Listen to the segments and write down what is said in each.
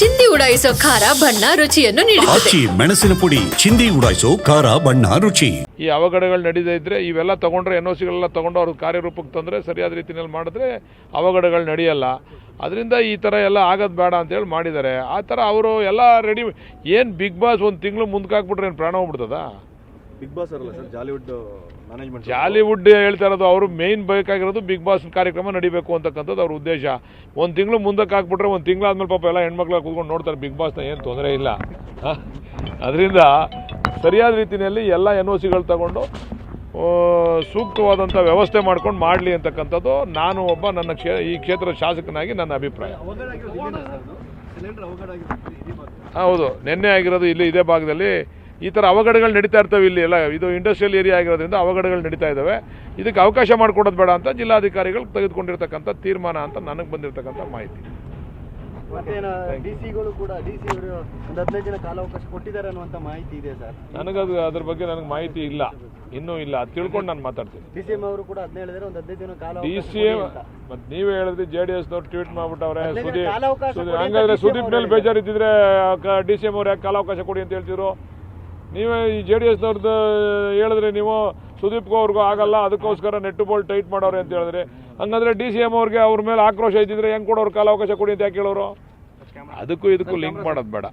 ಚಿಂದಿ ಉಡಾಯಿಸೋ ಖಾರ ಬಣ್ಣ ರುಚಿಯನ್ನು ನೀಡುತ್ತದೆ. ಆಚಿ ಮೆಣಸಿನ ಪುಡಿ ಚಿಂದಿ ಉಡಾಯಿಸೋ ಖಾರ ಬಣ್ಣ ರುಚಿ. ಈ ಅವಘಡಗಳು ನಡೀತಾ ಇದ್ರೆ ಇವೆಲ್ಲ ತಗೊಂಡ್ರೆ ಎನ್ ಒ ಸಿಗಳೆಲ್ಲ ತಗೊಂಡು ಅವ್ರ ಕಾರ್ಯರೂಪಕ್ಕೆ ತಂದ್ರೆ ಸರಿಯಾದ ರೀತಿಯಲ್ಲಿ ಮಾಡಿದ್ರೆ ಅವಘಡಗಳು ನಡೆಯಲ್ಲ. ಅದರಿಂದ ಈ ಥರ ಎಲ್ಲ ಆಗೋದು ಬೇಡ ಅಂತೇಳಿ ಮಾಡಿದ್ದಾರೆ. ಆ ಥರ ಅವರು ಎಲ್ಲ ರೆಡಿ ಏನು ಬಿಗ್ ಬಾಸ್ ಒಂದು ತಿಂಗಳು ಮುಂದಕ್ಕೆ ಹಾಕ್ಬಿಟ್ರೆ ಏನು ಪ್ರಾಣ ಹೋಗ್ಬಿಡ್ತದಾ? ಬಿಗ್ ಬಾಸ್ ಅಲ್ಲ ಸರ್ ಜಾಲಿವುಡ್ ಮ್ಯಾನೇಜ್ಮೆಂಟ್ ಜಾಲಿವುಡ್ ಹೇಳ್ತಾ ಇರೋದು ಅವರು ಮೇನ್ ಬೇಕಾಗಿರೋದು ಬಿಗ್ ಬಾಸ್ ಕಾರ್ಯಕ್ರಮ ನಡಿಬೇಕು ಅಂತಕ್ಕಂಥದ್ದು ಅವ್ರ ಉದ್ದೇಶ. ಒಂದು ತಿಂಗಳು ಮುಂದಕ್ಕೆ ಹಾಕ್ಬಿಟ್ರೆ ಒಂದು ತಿಂಗಳಾದ್ಮೇಲೆ ಪಾಪ ಎಲ್ಲ ಹೆಣ್ಮಕ್ಳು ಕೂತ್ಕೊಂಡು ನೋಡ್ತಾರೆ ಬಿಗ್ ಬಾಸ್ನ ಏನು ತೊಂದರೆ ಇಲ್ಲ. ಅದರಿಂದ ಸರಿಯಾದ ರೀತಿಯಲ್ಲಿ ಎಲ್ಲ ಎನ್ ಒ ಸಿಗಳು ತಗೊಂಡು ಸೂಕ್ತವಾದಂಥ ವ್ಯವಸ್ಥೆ ಮಾಡ್ಕೊಂಡು ಮಾಡಲಿ ಅಂತಕ್ಕಂಥದ್ದು ನಾನು ಒಬ್ಬ ನನ್ನ ಕ್ಷೇ ಈ ಕ್ಷೇತ್ರದ ಶಾಸಕನಾಗಿ ನನ್ನ ಅಭಿಪ್ರಾಯ. ಹೌದು ನಿನ್ನೆ ಆಗಿರೋದು ಇಲ್ಲಿ ಇದೇ ಭಾಗದಲ್ಲಿ ಈ ಥರ ಅವಘಡಗಳು ನಡೀತಾ ಇರ್ತವೆ ಇಲ್ಲಿ ಎಲ್ಲ. ಇದು ಇಂಡಸ್ಟ್ರಿಯಲ್ ಏರಿಯಾ ಆಗಿರೋದ್ರಿಂದ ಅವಘಡಗಳು ನಡೀತಾ ಇದ್ದಾವೆ ಇದಕ್ಕೆ ಅವಕಾಶ ಮಾಡಿಕೊಡೋದು ಬೇಡ ಅಂತ ಜಿಲ್ಲಾಧಿಕಾರಿಗಳು ತೆಗೆದುಕೊಂಡಿರ್ತಕ್ಕಂಥ ತೀರ್ಮಾನ ಅಂತ ನನಗೆ ಬಂದಿರತಕ್ಕಂಥ ಮಾಹಿತಿ. ಡಿ ನನಗದು ಅದ್ರ ಬಗ್ಗೆ ನನಗೆ ಮಾಹಿತಿ ಇಲ್ಲ. ಇನ್ನೂ ಇಲ್ಲ. ಅದು ತಿಳ್ಕೊಂಡು ನಾನು ಮಾತಾಡ್ತೀನಿ. ಡಿ ಸಿ ಎಂ ಅವರು ಕೂಡ ಹೇಳಿದ್ರೆ ಒಂದು ಹದಿನೈದು ಜನ ಡಿ ಕಾಲಾವಕಾಶ ಸಿ ಎಂ ಮತ್ತು ನೀವೇ ಹೇಳಿದ್ರಿ ಜೆ ಡಿ ಎಸ್ನವ್ರು ಟ್ವೀಟ್ ಮಾಡ್ಬಿಟ್ಟವ್ರೆ. ಸುದೀಪ್ ಹಂಗಾದ್ರೆ ಸುದೀಪ್ ಮೇಲೆ ಬೇಜಾರಿದ್ದಿದ್ರೆ ಡಿ ಸಿ ಎಂ ಅವ್ರು ಯಾಕೆ ಕಾಲಾವಕಾಶ ಕೊಡಿ ಅಂತ ಹೇಳ್ತಿರೋ ನೀವೇ ಈ ಜೆ ಡಿ ಎಸ್ನವ್ರದ್ದು ಹೇಳಿದ್ರೆ ನೀವು ಸುದೀಪ್ಗೂ ಅವ್ರಿಗೂ ಆಗಲ್ಲ ಅದಕ್ಕೋಸ್ಕರ ನೆಟ್ಟು ಬೋಲ್ಟ್ ಟೈಟ್ ಮಾಡೋರು ಅಂತ ಹೇಳಿದ್ರೆ. ಹಂಗಂದ್ರೆ ಡಿ ಸಿ ಎಂ ಅವ್ರಿಗೆ ಅವ್ರ ಮೇಲೆ ಆಕ್ರೋಶ ಇದ್ದಿದ್ರೆ ಹೆಂಗೆ ಕೊಡೋರು ಕಾಲಾವಕಾಶ ಕೊಡಿ ಅಂತ ಯಾಕೆ ಹೇಳೋರು ಅದಕ್ಕೂ ಇದಕ್ಕೂ ಲಿಂಕ್ ಮಾಡೋದು ಬೇಡ.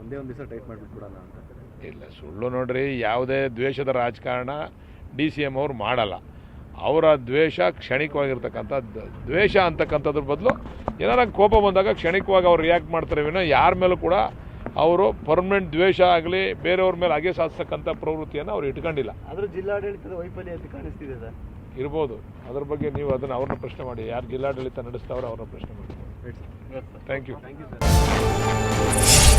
ಒಂದೇ ಒಂದು ದಿವಸ ಟೈಟ್ ಮಾಡಿಬಿಟ್ಬಿಡೋಣ ಅಂತ ಇಲ್ಲ ಸುಳ್ಳು ನೋಡ್ರಿ ಯಾವುದೇ ದ್ವೇಷದ ರಾಜಕಾರಣ ಡಿ ಸಿ ಎಂ ಅವ್ರು ಮಾಡಲ್ಲ. ಅವರ ದ್ವೇಷ ಕ್ಷಣಿಕವಾಗಿರ್ತಕ್ಕಂಥ ದ್ವೇಷ ಅಂತಕ್ಕಂಥದ್ರ ಬದಲು ಏನಾರ ಕೋಪ ಬಂದಾಗ ಕ್ಷಣಿಕವಾಗಿ ಅವ್ರು ರಿಯಾಕ್ಟ್ ಮಾಡ್ತಾರೆ ವಿನೋ ಯಾರ ಮೇಲೂ ಕೂಡ ಅವರು ಪರ್ಮನೆಂಟ್ ದ್ವೇಷ ಆಗಲಿ ಬೇರೆಯವ್ರ ಮೇಲೆ ಹಗೆ ಸಾಧಿಸ್ತಕ್ಕಂಥ ಪ್ರವೃತ್ತಿಯನ್ನು ಅವ್ರು ಇಟ್ಕೊಂಡಿಲ್ಲ. ಆದರೆ ಜಿಲ್ಲಾಡಳಿತದ ವೈಫಲ್ಯ ಅಂತ ಕಾಣಿಸ್ತಿದೆ ಸರ್. ಇರ್ಬೋದು. ಅದ್ರ ಬಗ್ಗೆ ನೀವು ಅದನ್ನು ಅವ್ರನ್ನ ಪ್ರಶ್ನೆ ಮಾಡಿ. ಯಾರು ಜಿಲ್ಲಾಡಳಿತ ನಡೆಸ್ತಾವ್ರೋ ಅವ್ರನ್ನ ಪ್ರಶ್ನೆ ಮಾಡಿ. Thank you thank you sir